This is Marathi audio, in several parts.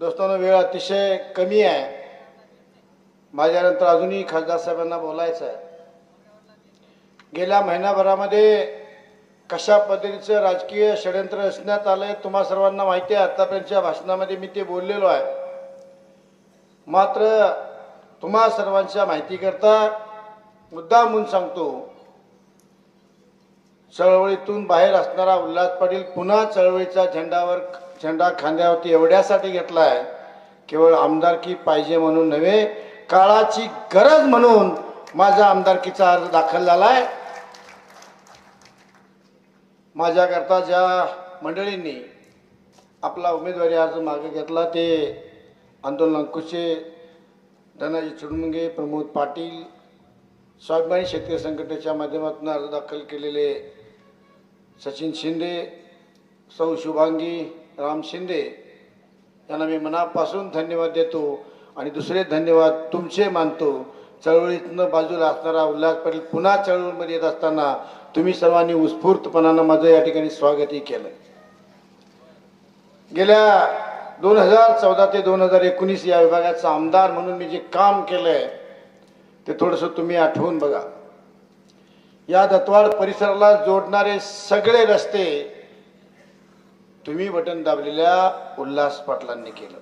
दोस्तांनो वेळ अतिशय कमी आहे. माझ्यानंतर अजूनही खासदार साहेबांना बोलायचं आहे. गेल्या महिनाभरामध्ये कशा पद्धतीचं राजकीय षडयंत्र रचण्यात आलं आहे तुम्हा सर्वांना माहिती आहे. आतापर्यंतच्या भाषणामध्ये मी ते बोललेलो आहे. मात्र तुम्हा सर्वांच्या माहितीकरता मुद्दा म्हणून सांगतो. चळवळीतून बाहेर असणारा उल्हास पाटील पुन्हा चळवळीचा झेंडावर झेंडा खांद्यावरती एवढ्यासाठी घेतला आहे केवळ आमदारकी पाहिजे म्हणून नव्हे काळाची गरज म्हणून माझा आमदारकीचा अर्ज दाखल झाला आहे माझ्याकरता ज्या मंडळींनी आपला उमेदवारी अर्ज मागे घेतला ते आंदोलन अंकुशे धनाजी चुडमुंगे प्रमोद पाटील स्वाभिमानी शेतकरी संघटनेच्या माध्यमातून अर्ज दाखल केलेले सचिन शिंदे सौ शुभांगी राम शिंदे यांना मी मनापासून धन्यवाद देतो आणि दुसरे धन्यवाद तुमचे मानतो. चळवळीतनं बाजूला असणारा उल्हास पाटील पुन्हा चळवळीमध्ये येत असताना तुम्ही सर्वांनी उत्स्फूर्तपणानं माझं या ठिकाणी स्वागतही केलं. गेल्या दोन हजार चौदा ते दोन हजार एकोणीस या विभागाचा आमदार म्हणून मी जे काम केलं आहे ते थोडंसं तुम्ही आठवून बघा. या दत्वाड परिसराला जोडणारे सगळे रस्ते तुम्ही बटन दाबलेल्या उल्हास पाटलांनी केलं.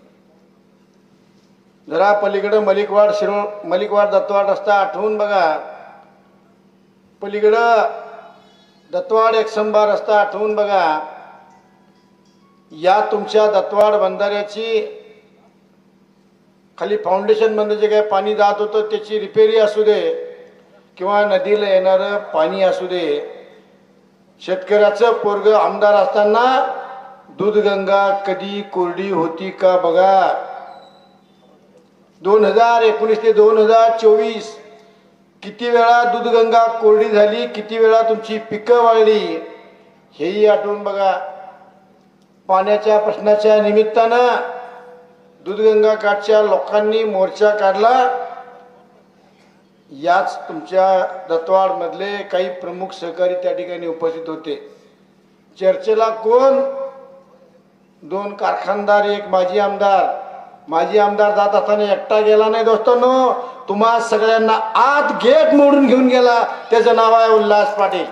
जरा पलीकडं मलिकवाड शिरोळ मलिकवाड दत्तवाड रस्ता आठवून बघा. पलीकडं दत्तवाड एकसंबा रस्ता आठवून बघा. या तुमच्या दत्तवाड बंधाऱ्याची खाली फाउंडेशनमध्ये जे काही पाणी जात होतं त्याची रिपेरी असू दे किंवा नदीला येणारं पाणी असू दे शेतकऱ्याचं पोरग आमदार असताना दूधगंगा कधी कोरडी होती का बघा? दोन हजार एकोणीस ते दोन हजार चोवीस. किती वेळा दूधगंगा कोरडी झाली किती वेळा तुमची पिकं वाळली हेही आठवून बघा. पाण्याच्या प्रश्नाच्या निमित्तानं दूधगंगा काठच्या लोकांनी मोर्चा काढला. याच तुमच्या दत्तवाडमधले काही प्रमुख सहकारी त्या ठिकाणी उपस्थित होते. चर्चेला कोण दोन कारखानदार एक माजी आमदार. माजी आमदार जात असताना एकटा गेला नाही दोस्तांनो. तुम्हा सगळ्यांना आत गेट मोडून घेऊन गेला. त्याचं नाव आहे उल्हास पाटील.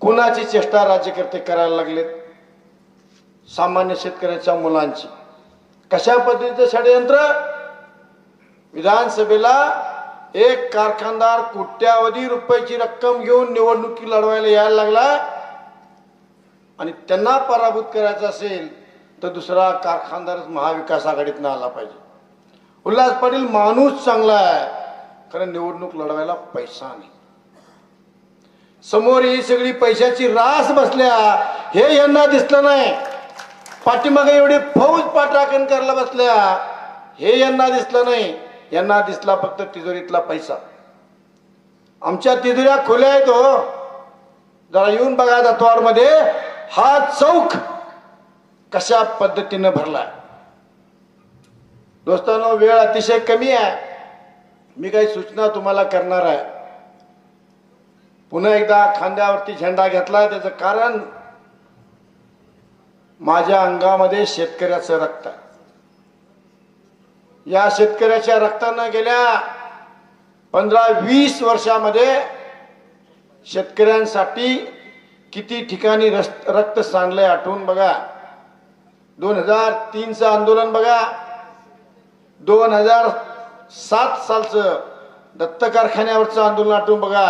कुणाची चेष्टा राज्यकर्ते करायला लागलेत? सामान्य शेतकऱ्याच्या मुलांची. कशा पद्धतीचं षडयंत्र? विधानसभेला एक कारखानदार कोट्यावधी रुपयाची रक्कम घेऊन निवडणुकी लढवायला यायला लागला. आणि त्यांना पराभूत करायचं असेल तर दुसरा कारखानदारच महाविकास आघाडीतनं आला पाहिजे. उल्हास पाटील माणूस चांगला आहे कारण निवडणूक लढवायला पैसा नाही. समोर ही सगळी पैशाची रास बसल्या हे यांना दिसलं नाही. पाठीमागे एवढी फौज पाठराखण करायला बसल्या हे यांना दिसलं नाही. यांना दिसला फक्त तिजोरीतला पैसा. आमच्या तिजोऱ्या खुल्या आहेत हो. जरा येऊन बघा दत्वाडमध्ये हा चौक कशा पद्धतीनं भरलाय दोस्तांनो वेळ अतिशय कमी आहे. मी काही सूचना तुम्हाला करणार आहे. पुन्हा एकदा खांद्यावरती झेंडा घेतला त्याचं कारण माझ्या अंगामध्ये शेतकऱ्याचं रक्त या शेतकऱ्याच्या रक्तानं गेल्या पंधरा वीस वर्षामध्ये शेतकऱ्यांसाठी किती ठिकाणी रस्त रक्त सांडलंय आठवून बघा. दोन हजार तीनचं आंदोलन बघा. दोन हजार सात सालचं दत्त कारखान्यावरचं आंदोलन आठवून बघा.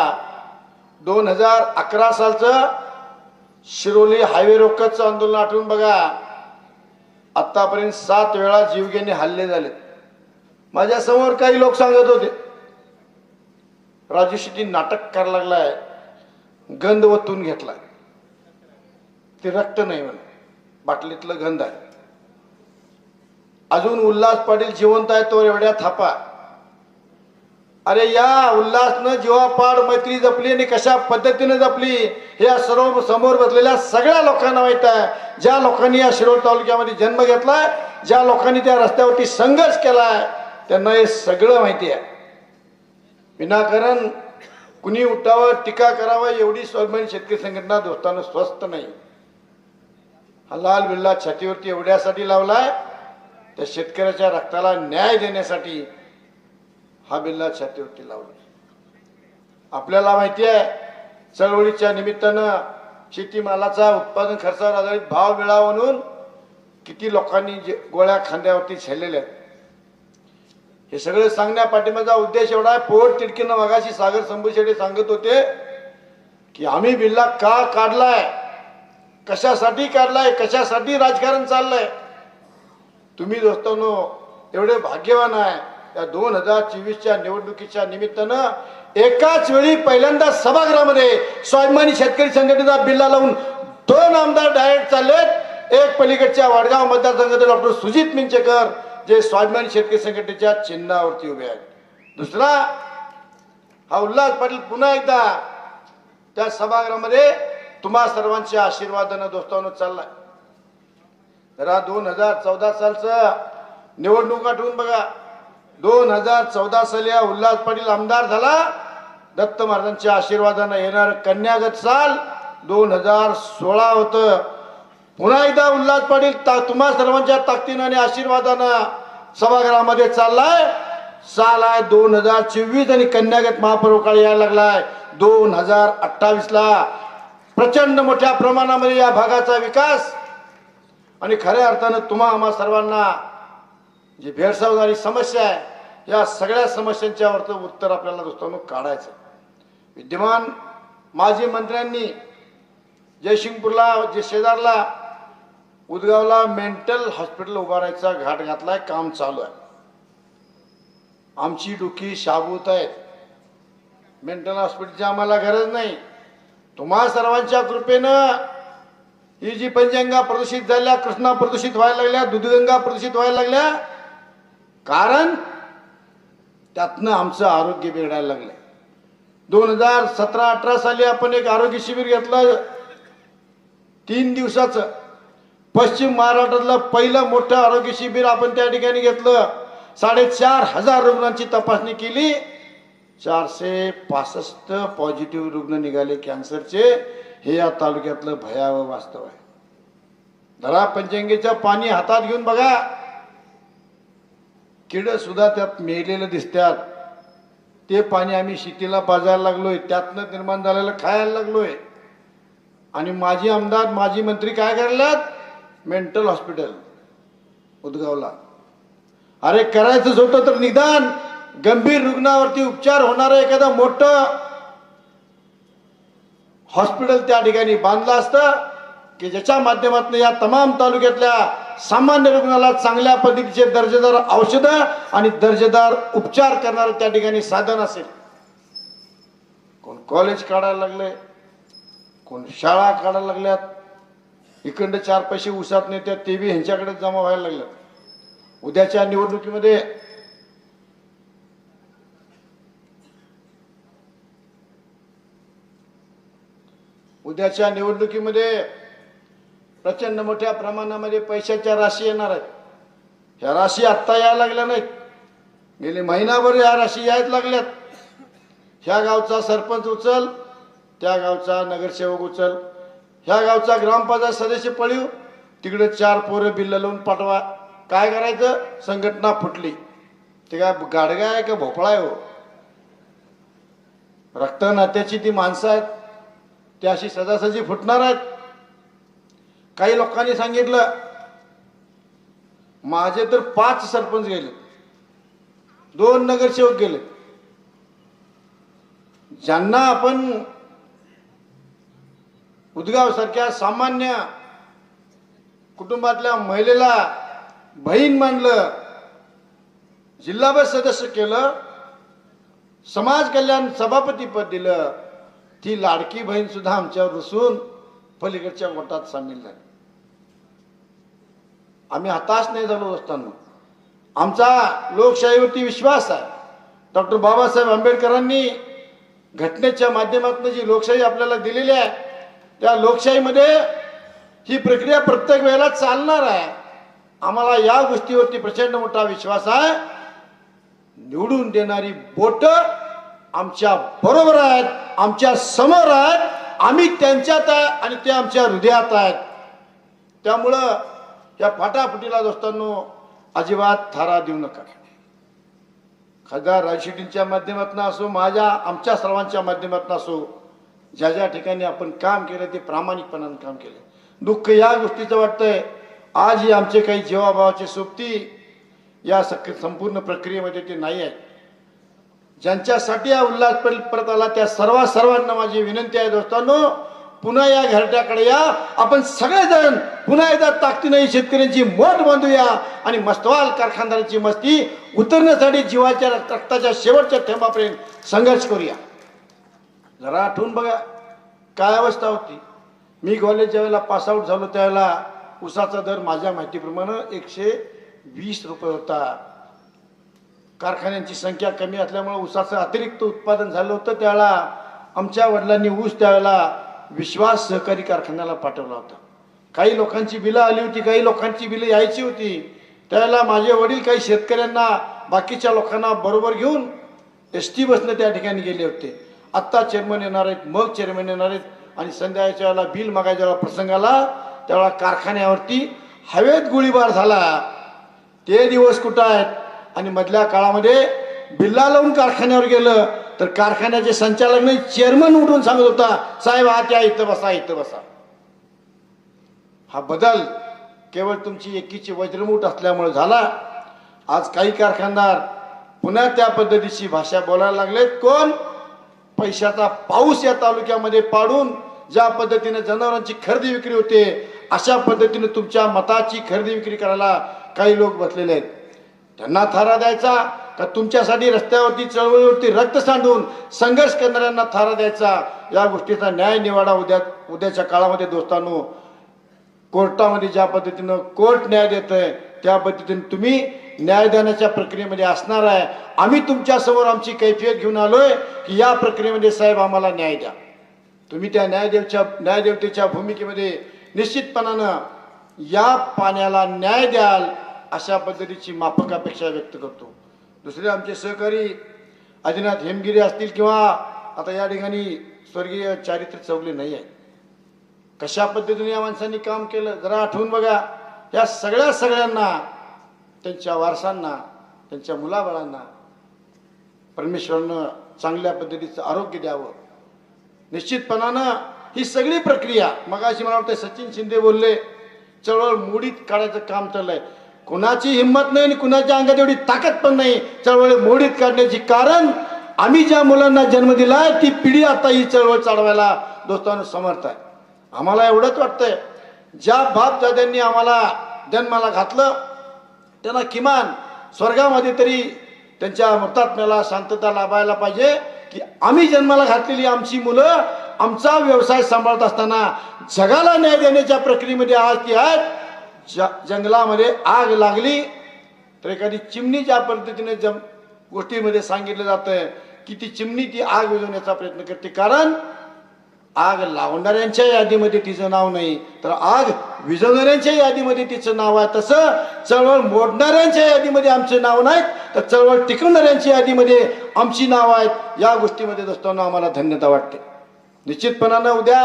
दोन हजार अकरा सालचं शिरोली हायवे रोकचं आंदोलन आठवून बघा. आत्तापर्यंत सात वेळा जीवघेणे हल्ले झाले माझ्यासमोर काही लोक सांगत होते. राजू शेट्टी नाटक करायला लागलाय. गंध ओतून घेतलाय. ते रक्त नाही म्हणे. बाटलीतलं गंध आहे. अजून उल्हास पाटील जिवंत आहे तो एवढ्या थापा. अरे या उल्हासनं जीवापाड मैत्री जपली आणि कशा पद्धतीने जपली हे या सर्व समोर बसलेल्या सगळ्या लोकांना माहीत आहे. ज्या लोकांनी या शिरोळ तालुक्यामध्ये जन्म घेतलाय ज्या लोकांनी त्या रस्त्यावरती संघर्ष केलाय त्यांना हे सगळं माहिती आहे. विनाकारण कुणी उठावं टीका करावं एवढी स्वाभिमानी शेतकरी संघटना दोस्तानं स्वस्त नाही. हा लाल बिल्ला छातीवरती एवढ्यासाठी लावलाय त्या शेतकऱ्याच्या रक्ताला न्याय देण्यासाठी हा बिल्ला छातीवरती लावला आपल्याला माहिती आहे चळवळीच्या निमित्तानं शेतीमालाचा उत्पादन खर्चावर आधारित भाव मिळावा म्हणून किती लोकांनी जे गोळ्या खांद्यावरती झेललेल्या आहेत. हे सगळं सांगण्या पाठिंबाचा उद्देश एवढा आहे पोट तिडकीनं मगाशी सागर संभुशेडे सांगत होते की आम्ही बिल्ला का काढलाय? कशासाठी काढलाय? कशासाठी राजकारण चाललंय? तुम्ही दोस्तांनो एवढे भाग्यवान आहे. या दोन हजार चोवीसच्या निवडणुकीच्या निमित्तानं एकाच वेळी पहिल्यांदा सभागृहामध्ये स्वाभिमानी शेतकरी संघटनेचा बिल्ला लावून दोन आमदार डायरेक्ट चाललेत. एक पलीकडच्या वाडगाव मतदारसंघाचे डॉक्टर सुजित मिंचेकर जे स्वाभिमानी शेतकरी संघटनेच्या चिन्हावरती उभे आहेत. दुसरा हा उल्हास पाटील पुन्हा एकदा त्या सभागृहामध्ये तुम्हा सर्वांच्या आशीर्वादानं दोस्तांनो चाललाय. जरा दोन हजार चौदा सालचं निवडणूक आठवून बघा. दोन हजार चौदा साली हा उल्हास पाटील आमदार झाला. दत्त महाराजांच्या आशीर्वादानं येणार कन्यागत साल दोन हजार सोळा होतं. पुन्हा एकदा उल्हास पाटील ता तुम्हा सर्वांच्या ताकदीनं आणि आशीर्वादानं सभागृहामध्ये चाललाय. साल आहे दोन हजार चोवीस आणि कन्यागत महापर्व काळ यायला लागलाय. दोन हजार अठ्ठावीस ला प्रचंड मोठ्या प्रमाणामध्ये या भागाचा विकास. आणि खऱ्या अर्थानं तुम्हा आम्हा सर्वांना जी भेडसावणारी समस्या आहे या सगळ्या समस्यांच्यावरचं उत्तर आपल्याला दोस्तांनो काढायचं. विद्यमान माजी मंत्र्यांनी जयसिंगपूरला जे शेजारला उदगावला मेंटल हॉस्पिटल उभारायचा घाट घातलाय काम चालू आहे. आमची डोकी शाबूत आहेत. मेंटल हॉस्पिटलची आम्हाला गरज नाही. तुम्हा सर्वांच्या कृपेनं ही जी पंचगंगा प्रदूषित झाल्या कृष्णा प्रदूषित व्हायला लागल्या दुधगंगा प्रदूषित व्हायला लागल्या कारण त्यातनं आमचं आरोग्य बिघडायला लागलंय. दोन हजार सतरा अठरा साली आपण एक आरोग्य शिबिर घेतलं. तीन दिवसाचं. पश्चिम महाराष्ट्रातलं पहिलं मोठं आरोग्य शिबिर आपण त्या ठिकाणी घेतलं. साडेचार हजार रुग्णांची तपासणी केली. चारशे पासष्ट पॉझिटिव्ह रुग्ण निघाले कॅन्सरचे हे या तालुक्यातलं भयावह वास्तव आहे. धरा पंचंगेचं पाणी हातात घेऊन बघा. किड सुद्धा त्यात मेलेलं दिसतात. ते पाणी आम्ही शेतीला पाजायला लागलोय त्यातनं निर्माण झालेलं खायला लागलोय. आणि माजी आमदार माजी मंत्री काय करल्यात? Mental hospital उदगावला. अरे करायचंच होतं तर निदान. गंभीर रुग्णावरती उपचार होणारं एखादं मोठं हॉस्पिटल त्या ठिकाणी बांधलं असतं की ज्याच्या माध्यमातून या तमाम तालुक्यातल्या सामान्य रुग्णाला चांगल्या पद्धतीचे दर्जेदार औषधं आणि दर्जेदार उपचार करणारं त्या ठिकाणी साधन असेल. कोण कॉलेज काढायला लागले कोण शाळा काढायला लागल्यात इकडं चार पैसे उसात नेत्या ते बी ह्यांच्याकडे जमा व्हायला लागलं उद्याच्या निवडणुकीमध्ये उद्याच्या निवडणुकीमध्ये प्रचंड मोठ्या प्रमाणामध्ये पैशाच्या राशी येणार आहेत. ह्या राशी आत्ता यायला लागल्या नाहीत. गेले महिनाभर या राशी यायला लागल्यात. ह्या गावचा सरपंच उचल त्या गावचा नगरसेवक उचल ह्या गावचा ग्रामपंचायत सदस्य पळीव तिकडे चार पोरं बिल्ल लावून पाठवा. काय करायचं? संघटना फुटली. ते काय गाडगा आहे का भोपळा आहे हो? रक्त नात्याची ती माणसं आहेत. ते अशी सजासजी फुटणार आहेत. काही लोकांनी सांगितलं माझे तर पाच सरपंच गेले. दोन नगरसेवक गेले. ज्यांना आपण उदगाव सारख्या सामान्य कुटुंबातल्या महिलेला बहीण मानलं जिल्हाभर सदस्य केलं समाज कल्याण सभापती पद दिलं ती लाडकी बहीण सुद्धा आमच्यावर रुसून पलीकडच्या गोटात सामील झाली. आम्ही हताश नाही झालो असताना आमचा लोकशाहीवरती विश्वास आहे. डॉक्टर बाबासाहेब आंबेडकरांनी घटनेच्या माध्यमातून जी लोकशाही आपल्याला दिलेली आहे त्या लोकशाहीमध्ये ही प्रक्रिया प्रत्येक वेळेला चालणार आहे. आम्हाला या गोष्टीवरती प्रचंड मोठा विश्वास आहे. निवडून देणारी बोट आमच्या बरोबर आहेत आमच्यासमोर आहेत आम्ही त्यांच्यात आहे आणि ते आमच्या हृदयात आहेत. त्यामुळं या फाटाफुटीला दोस्तांनो अजिबात थारा देऊ नका. खासदार राजशेट्टींच्या माध्यमातून असो माझ्या आमच्या सर्वांच्या माध्यमातून असो ज्या ज्या ठिकाणी आपण काम केलं ते प्रामाणिकपणानं काम केलं. दुःख या गोष्टीचं वाटतंय आजही आमचे काही जीवाभावाचे सोबती या सक संपूर्ण प्रक्रियेमध्ये ते नाही आहेत. ज्यांच्यासाठी हा उल्हास परत आला त्या सर्व सर्वांना माझी विनंती आहे दोस्तांनो पुन्हा या घरट्याकडे या. आपण सगळेजण पुन्हा एकदा ताकदीने शेतकऱ्यांची मोठ बांधूया आणि मस्तवाल कारखानदारांची मस्ती उतरण्यासाठी जीवाच्या रक्ताच्या शेवटच्या थेंबापर्यंत संघर्ष करूया. जरा आठवून बघा काय अवस्था होती. मी कॉलेजच्या वेळेला पासआउट झालो त्यावेळेला उसाचा दर माझ्या माहितीप्रमाणे एकशे वीस रुपये होता. कारखान्यांची संख्या कमी असल्यामुळे ऊसाचं अतिरिक्त उत्पादन झालं होतं. त्यावेळेला आमच्या वडिलांनी ऊस त्यावेळेला विश्वास सहकारी कारखान्याला पाठवला होता. काही लोकांची बिलं आली होती काही लोकांची बिलं यायची होती. त्यावेळेला माझे वडील काही शेतकऱ्यांना बाकीच्या लोकांना बरोबर घेऊन एस टी बसनं त्या ठिकाणी गेले होते. आत्ता चेअरमन येणार आहेत मग चेअरमन येणार आहेत आणि संध्याकाळच्या वेळेला बिल मागायच्या वेळेला प्रसंगाला त्यावेळेला कारखान्यावरती हवेत गोळीबार झाला. ते दिवस कुठं आहेत? आणि मधल्या काळामध्ये बिल्ला लावून कारखान्यावर गेलं तर कारखान्याचे संचालक नाही चेअरमन उठून सांगत होता साहेब हा त्या इथं बसा इथं बसा. हा बदल केवळ तुमची एकीची वज्रमूठ असल्यामुळे झाला. आज काही कारखानदार पुन्हा त्या पद्धतीची भाषा बोलायला लागलेत. कोण? पैशाचा पाऊस या तालुक्यामध्ये पाडून ज्या पद्धतीने जनावरांची खरेदी विक्री होते अशा पद्धतीने तुमच्या मताची खरेदी विक्री करायला काही लोक बसलेले आहेत. त्यांना थारा द्यायचा का तुमच्यासाठी रस्त्यावरती चळवळीवरती रक्त सांडून संघर्ष करणाऱ्यांना थारा द्यायचा? या गोष्टीचा न्याय निवाडा उद्या उद्याच्या काळामध्ये दोस्तांनो कोर्टामध्ये ज्या पद्धतीनं कोर्ट न्याय देत आहे त्या पद्धतीने तुम्ही न्याय देण्याच्या प्रक्रियेमध्ये असणार आहे. आम्ही तुमच्यासमोर आमची कैफियत घेऊन आलोय की या प्रक्रियेमध्ये साहेब आम्हाला न्याय द्या. तुम्ही त्या न्यायदेवच्या न्यायदेवतेच्या भूमिकेमध्ये निश्चितपणानं या पाण्याला न्याय द्याल. अशा पद्धतीची माफक अपेक्षा व्यक्त करतो. दुसरे आमचे सहकारी आदिनाथ हेमगिरी असतील किंवा आता या ठिकाणी स्वर्गीय चारित्र्य चौगले नाही आहे कशा पद्धतीने या माणसांनी काम केलं जरा आठवून बघा. या सगळ्या सगळ्यांना त्यांच्या वारसांना त्यांच्या मुलाबाळांना परमेश्वरनं चांगल्या पद्धतीचं आरोग्य द्यावं. निश्चितपणानं ही सगळी प्रक्रिया मगाशी मला वाटतं सचिन शिंदे बोलले चळवळ मोडीत काढायचं काम चाललंय. कुणाची हिंमत नाही आणि कुणाच्या अंगात एवढी ताकद पण नाही चळवळ मोडीत काढण्याची कारण आम्ही ज्या मुलांना जन्म दिलाय ती पिढी आता ही चळवळ चालवायला दोस्तांनो समर्थ आहे. आम्हाला एवढंच वाटतंय. ज्या बाप दाद्यांनी आम्हाला जन्माला घातलं त्यांना किमान स्वर्गामध्ये तरी त्यांच्या मृतात्म्याला शांतता लाभायला पाहिजे की आम्ही जन्माला घातलेली आमची मुलं आमचा व्यवसाय सांभाळत असताना जगाला न्याय देण्याच्या प्रक्रियेमध्ये आज ती आहेत. जंगलामध्ये आग लागली तर एखादी चिमणी ज्या पद्धतीने जम गोष्टीमध्ये सांगितलं जातं की ती चिमणी ती आग विझवण्याचा प्रयत्न करते. कारण आग लावणाऱ्यांच्या यादीमध्ये तिचं नाव नाही तर आग विझवणाऱ्यांच्या यादीमध्ये तिचं नाव आहे. तसं चळवळ मोडणाऱ्यांच्या यादीमध्ये आमचे नाव नाहीत तर चळवळ टिकवणाऱ्यांच्या यादीमध्ये आमची नाव आहेत या गोष्टीमध्ये दोस्तांना आम्हाला धन्यता वाटते. निश्चितपणानं उद्या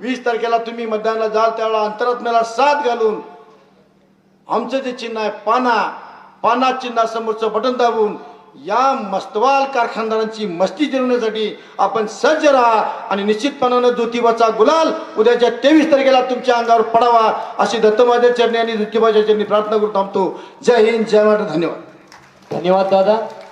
वीस तारखेला तुम्ही मतदानाला जाल त्यावेळेला अंतरात्म्याला साथ घालून आमचं जे चिन्ह आहे पाना पाना चिन्हासमोरचं बटन दाबून या मस्तवाल कारखानदारांची मस्ती जिरवण्यासाठी आपण सज्ज राहा आणि निश्चितपणानं ज्योतिबाचा गुलाल उद्याच्या तेवीस तारखेला तुमच्या अंगावर पडावा अशी दत्तमाच्या चरणी आणि ज्योतिबाच्या चरणी प्रार्थना करून थांबतो जय हिंद जय महाराष्ट्र धन्यवाद. धन्यवाद दादा.